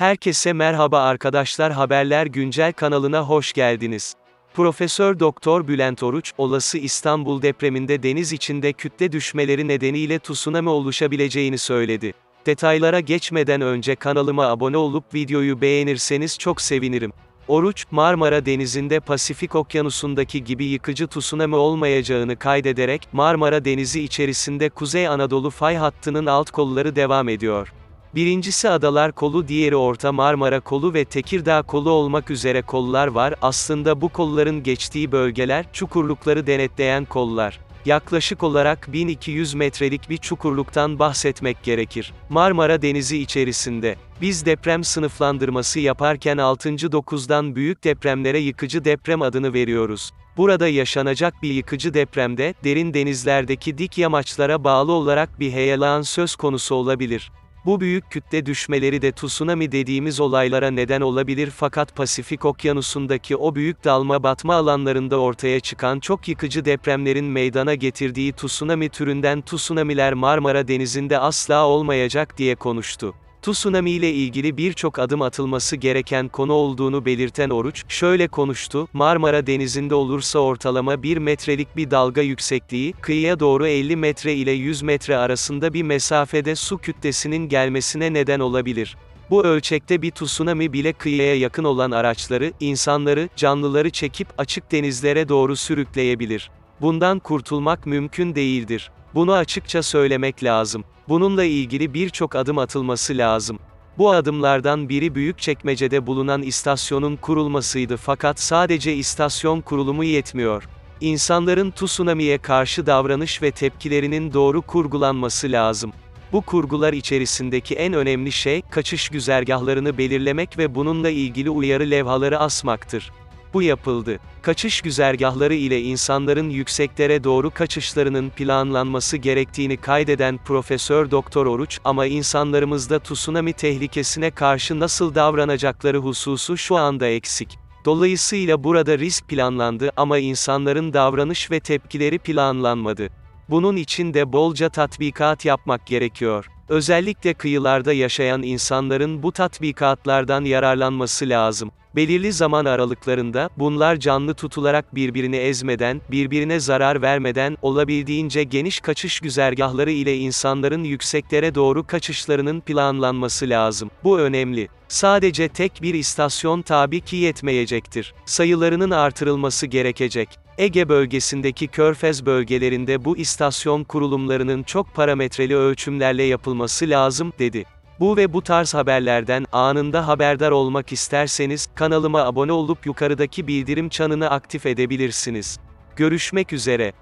Herkese merhaba arkadaşlar Haberler Güncel kanalına hoş geldiniz. Profesör Doktor Bülent Oruç, olası İstanbul depreminde deniz içinde kütle düşmeleri nedeniyle tsunami oluşabileceğini söyledi. Detaylara geçmeden önce kanalıma abone olup videoyu beğenirseniz çok sevinirim. Oruç, Marmara Denizi'nde Pasifik Okyanusu'ndaki gibi yıkıcı tsunami olmayacağını kaydederek, Marmara Denizi içerisinde Kuzey Anadolu fay hattının alt kolları devam ediyor. Birincisi Adalar Kolu diğeri Orta Marmara Kolu ve Tekirdağ Kolu olmak üzere kollar var, aslında bu kolların geçtiği bölgeler, çukurlukları denetleyen kollar. Yaklaşık olarak 1200 metrelik bir çukurluktan bahsetmek gerekir. Marmara Denizi içerisinde. Biz deprem sınıflandırması yaparken 6. 9'dan büyük depremlere yıkıcı deprem adını veriyoruz. Burada yaşanacak bir yıkıcı depremde, derin denizlerdeki dik yamaçlara bağlı olarak bir heyelan söz konusu olabilir. Bu büyük kütle düşmeleri de tsunami dediğimiz olaylara neden olabilir fakat Pasifik Okyanusu'ndaki o büyük dalma batma alanlarında ortaya çıkan çok yıkıcı depremlerin meydana getirdiği tsunami türünden tsunamiler Marmara Denizi'nde asla olmayacak diye konuştu. Tsunami ile ilgili birçok adım atılması gereken konu olduğunu belirten Oruç, şöyle konuştu, Marmara Denizi'nde olursa ortalama 1 metrelik bir dalga yüksekliği, kıyıya doğru 50 metre ile 100 metre arasında bir mesafede su kütlesinin gelmesine neden olabilir. Bu ölçekte bir tsunami bile kıyıya yakın olan araçları, insanları, canlıları çekip açık denizlere doğru sürükleyebilir. Bundan kurtulmak mümkün değildir. Bunu açıkça söylemek lazım. Bununla ilgili birçok adım atılması lazım. Bu adımlardan biri Büyükçekmece'de bulunan istasyonun kurulmasıydı fakat sadece istasyon kurulumu yetmiyor. İnsanların tsunami'ye karşı davranış ve tepkilerinin doğru kurgulanması lazım. Bu kurgular içerisindeki en önemli şey, kaçış güzergahlarını belirlemek ve bununla ilgili uyarı levhaları asmaktır. Bu yapıldı. Kaçış güzergahları ile insanların yükseklere doğru kaçışlarının planlanması gerektiğini kaydeden Profesör Doktor Oruç, ama insanlarımızda tsunami tehlikesine karşı nasıl davranacakları hususu şu anda eksik. Dolayısıyla burada risk planlandı ama insanların davranış ve tepkileri planlanmadı. Bunun için de bolca tatbikat yapmak gerekiyor. Özellikle kıyılarda yaşayan insanların bu tatbikatlardan yararlanması lazım. Belirli zaman aralıklarında, bunlar canlı tutularak birbirini ezmeden, birbirine zarar vermeden, olabildiğince geniş kaçış güzergahları ile insanların yükseklere doğru kaçışlarının planlanması lazım. Bu önemli. Sadece tek bir istasyon tabii ki yetmeyecektir. Sayılarının artırılması gerekecek. Ege bölgesindeki körfez bölgelerinde bu istasyon kurulumlarının çok parametreli ölçümlerle yapılması lazım, dedi. Bu ve bu tarz haberlerden anında haberdar olmak isterseniz, kanalıma abone olup yukarıdaki bildirim çanını aktif edebilirsiniz. Görüşmek üzere.